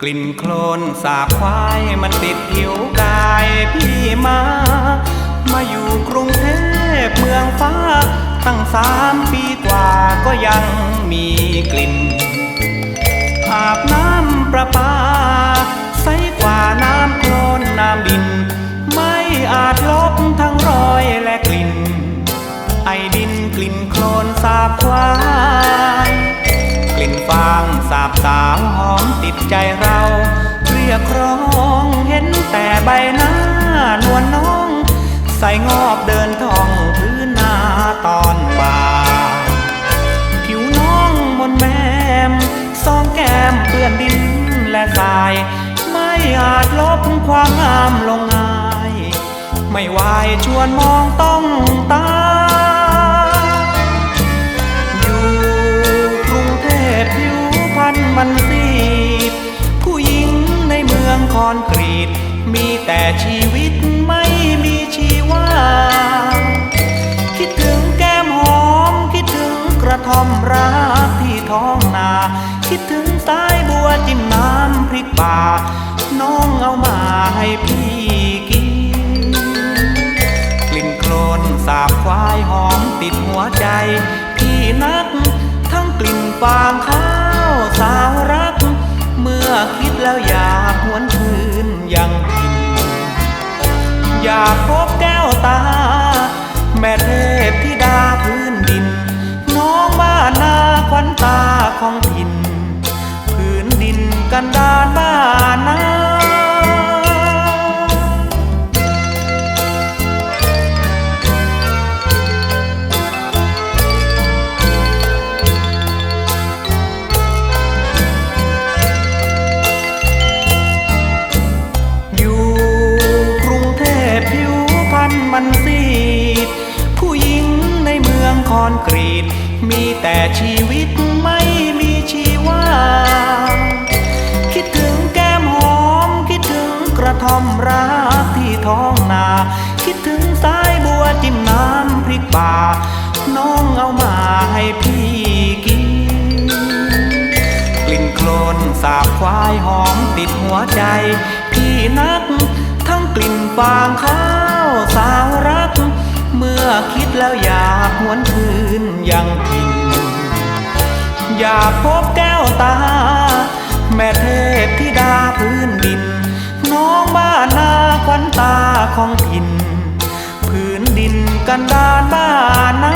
กลิ่นโคลนสาบควายมันติดผิวกายพี่มา มาอยู่กรุงเทพเมืองฟ้า ตั้งสามปีกว่าก็ยังมีกลิ่น อาบน้ำประปา ใสกว่าน้ำโคลนน้ำดิน ไม่อาจลบทั้งรอยและกลิ่น ไอดินกลิ่นโคลนสาบควาย กลิ่นฟางสาบสาวหอมติดใจเรา เรียกร้องเห็นแต่ใบหน้านวลน้อง ใส่งอบเดินท่องพื้นนาตอนบ่ายผิวน้องมนแมมซองแก้มเปื้อนดินและทราย ไม่อาจลบความงามลงง่าย ไม่ไหวายชวนมองต้องตา มันซีดผู้หญิงในเมืองคอนกรีต มีแต่ชีวิตไม่มีชีวา คิดถึงแก้มหอม คิดถึงกระท่อมรักที่ท้องนา คิดถึงสายบัวจิ้มน้ำพริกป่า น้องเอามาให้พี่กิน กลิ่นโคลนสาบควายหอมติดหัวใจ พี่นักทั้งกลิ่นฟางข้า อยากพบแก้วตา แม่เทพธิดาพื้นดิน น้องบ้านนาควันตาของถิ่น พื้นดินกันดานบ้านนา อนกรีต มีแต่ชีวิตไม่มีชีวา คิดถึงแก้มหอม คิดถึงกระท่อมรักที่ท้องนา คิดถึงสายบัวจิ้มน้ำพริกป่า น้องเอามาให้พี่กิน กลิ่นโคลนสาบควายหอมติดหัวใจ พี่นัก ทั้งกลิ่นฟางข้าวสาว คิดแล้วอยากหวนคืนยังพินอยากพบแก้วตา แม่เทพธิดาพื้นดิน น้องบ้านนาควันตาของถิ่น พื้นดินกันดานบ้านนา